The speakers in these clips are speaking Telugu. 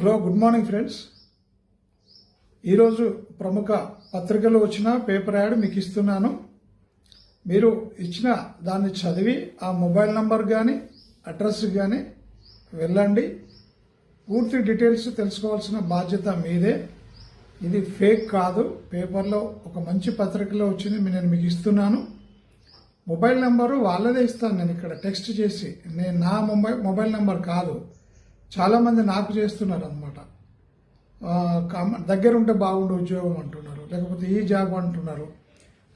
హలో గుడ్ మార్నింగ్ ఫ్రెండ్స్ ఈరోజు ప్రముఖ పత్రికలు వచ్చిన పేపర్ యాడ్ మీకు ఇస్తున్నాను. మీరు ఇచ్చిన దాన్ని చదివి ఆ మొబైల్ నంబర్ కానీ అడ్రస్ కానీ వెళ్ళండి. పూర్తి డీటెయిల్స్ తెలుసుకోవాల్సిన బాధ్యత మీదే. ఇది ఫేక్ కాదు. పేపర్లో ఒక మంచి పత్రికలో వచ్చింది నేను మీకు ఇస్తున్నాను. మొబైల్ నెంబరు వాళ్ళదే ఇస్తాను. నేను ఇక్కడ టెక్స్ట్ చేసి నేను నా మొబైల్ మొబైల్ నెంబర్ కాదు. చాలామంది నాకు చేస్తున్నారు అనమాట దగ్గర ఉంటే బాగుండు ఉద్యోగం అంటున్నారు. లేకపోతే ఈ జాబ్ అంటున్నారు.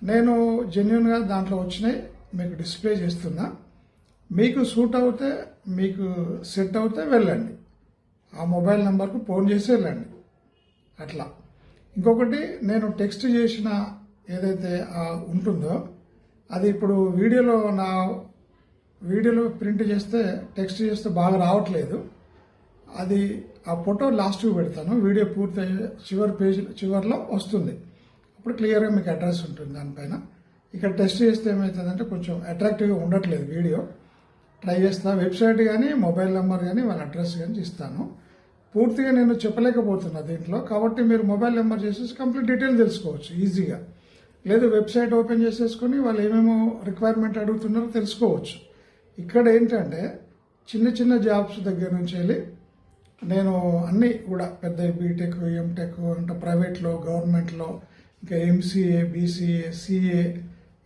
నేను జెన్యున్గా దాంట్లో వచ్చినాయి మీకు డిస్ప్లే చేస్తున్నా. మీకు సూట్ అవుతే మీకు సెట్ అవుతే వెళ్ళండి. ఆ మొబైల్ నెంబర్కు ఫోన్ చేసి వెళ్ళండి. అట్లా. ఇంకొకటి నేను టెక్స్ట్ చేసిన ఏదైతే ఉంటుందో అది ఇప్పుడు వీడియోలో నా వీడియోలో ప్రింట్ చేస్తే టెక్స్ట్ చేస్తే బాగా రావట్లేదు. అది ఆ ఫోటో లాస్ట్కి పెడతాను. వీడియో పూర్తి చివరి పేజ్ చివరిలో వస్తుంది. అప్పుడు క్లియర్గా మీకు అడ్రస్ ఉంటుంది దానిపైన. ఇక్కడ టెస్ట్ చేస్తే ఏమవుతుందంటే కొంచెం అట్రాక్టివ్గా ఉండట్లేదు వీడియో. ట్రై చేస్తా. వెబ్సైట్ కానీ మొబైల్ నెంబర్ కానీ వాళ్ళ అడ్రస్ కానీ ఇస్తాను. పూర్తిగా నేను చెప్పలేకపోతున్నా దీంట్లో. కాబట్టి మీరు మొబైల్ నెంబర్ చేసేసి కంప్లీట్ డీటెయిల్ తెలుసుకోవచ్చు ఈజీగా లేదు వెబ్సైట్ ఓపెన్ చేసేసుకొని వాళ్ళు ఏమేమో రిక్వైర్మెంట్ అడుగుతున్నారో తెలుసుకోవచ్చు. ఇక్కడ ఏంటంటే చిన్న చిన్న జాబ్స్ దగ్గర నుంచి వెళ్ళి నేను అన్నీ కూడా పెద్ద బీటెక్ ఎంటెక్ అంటే ప్రైవేట్లో గవర్నమెంట్లో ఇంకా ఎంసీఏ బీసీఏ సిఏ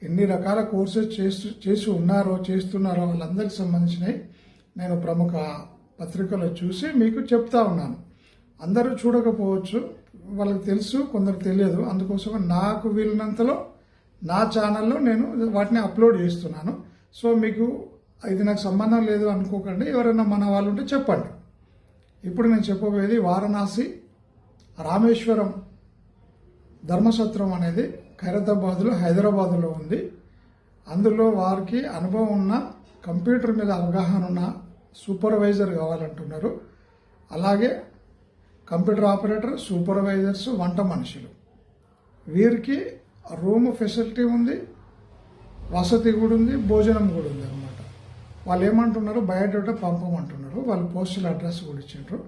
ఎన్ని రకాల కోర్సెస్ చేస్తూ చేసి ఉన్నారో చేస్తున్నారో వాళ్ళందరికి సంబంధించినవి నేను ప్రముఖ పత్రికలో చూసి మీకు చెప్తా ఉన్నాను. అందరూ చూడకపోవచ్చు వాళ్ళకి తెలుసు కొందరు తెలియదు. అందుకోసం నాకు వీలినంతలో నా ఛానల్లో నేను వాటిని అప్లోడ్ చేస్తున్నాను. సో మీకు ఇది నాకు సంబంధం లేదు అనుకోకండి. ఎవరైనా మన వాళ్ళు ఉంటే చెప్పండి. ఇప్పుడు నేను చెప్పబోయేది వారణాసి రామేశ్వరం ధర్మసత్రం అనేది ఖైరతాబాద్లో హైదరాబాద్లో ఉంది. అందులో వారికి అనుభవం ఉన్న కంప్యూటర్ మీద అవగాహన ఉన్న సూపర్వైజర్ కావాలంటున్నారు. అలాగే కంప్యూటర్ ఆపరేటర్ సూపర్వైజర్స్ వంట మనుషులు. వీరికి రూమ్ ఫెసిలిటీ ఉంది వసతి కూడా ఉంది భోజనం కూడా ఉంది అన్నమాట వాళ్ళు ఏమంటున్నారు బయోడేటా పంపమంటున్నారు. వాళ్ళు పోస్టల్ అడ్రస్ కూడా ఇచ్చిండ్రు.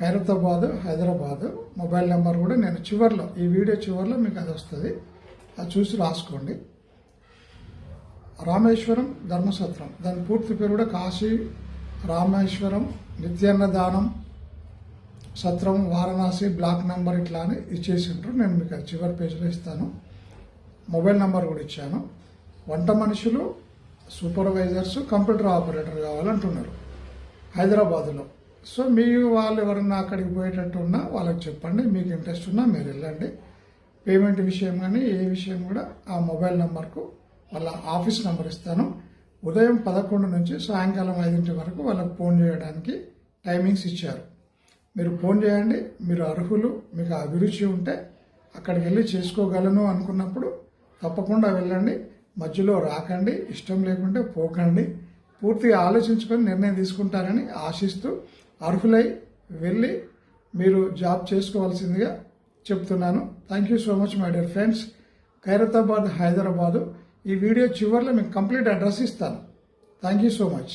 ఖైరతాబాద్ హైదరాబాద్ మొబైల్ నెంబర్ కూడా నేను చివర్లో ఈ వీడియో చివర్లో మీకు అది వస్తుంది. అది చూసి రాసుకోండి. రామేశ్వరం ధర్మసత్రం. దాని పూర్తి పేరు కూడా కాశీ రామేశ్వరం నిత్యాన్నదానం సత్రం వారణాసి బ్లాక్ నెంబర్ ఇట్లా అని ఇచ్చేసిండ్రు. నేను మీకు అది చివరి పేజీలో ఇస్తాను. మొబైల్ నెంబర్ కూడా ఇచ్చాను. వంట మనుషులు సూపర్వైజర్స్ కంప్యూటర్ ఆపరేటర్ కావాలంటున్నారు హైదరాబాద్లో. సో మీ వాళ్ళు ఎవరన్నా అక్కడికి పోయేటట్టు ఉన్నా వాళ్ళకి చెప్పండి మీకు ఇంట్రెస్ట్ ఉన్నా మీరు వెళ్ళండి. పేమెంట్ విషయం కానీ ఏ విషయం కూడా ఆ మొబైల్ నెంబర్కు వాళ్ళ ఆఫీస్ నెంబర్ ఇస్తాను. ఉదయం పదకొండు నుంచి సాయంకాలం ఐదింటి వరకు వాళ్ళకి ఫోన్ చేయడానికి టైమింగ్స్ ఇచ్చారు. మీరు ఫోన్ చేయండి మీరు అర్హులు మీకు అభిరుచి ఉంటే అక్కడికి వెళ్ళి చేసుకోగలను అనుకున్నప్పుడు తప్పకుండా వెళ్ళండి. మధ్యలో రాకండి ఇష్టం లేకుంటే పోకండి. పూర్తిగా ఆలోచించుకొని నిర్ణయం తీసుకుంటారని ఆశిస్తూ అర్హులై వెళ్ళి మీరు జాబ్ చేసుకోవాల్సిందిగా చెప్తున్నాను. Thank you so much my dear friends Khairatabad Hyderabad. ఈ వీడియో చివరిలో మీకు కంప్లీట్ అడ్రస్ ఇస్తాను. Thank you so much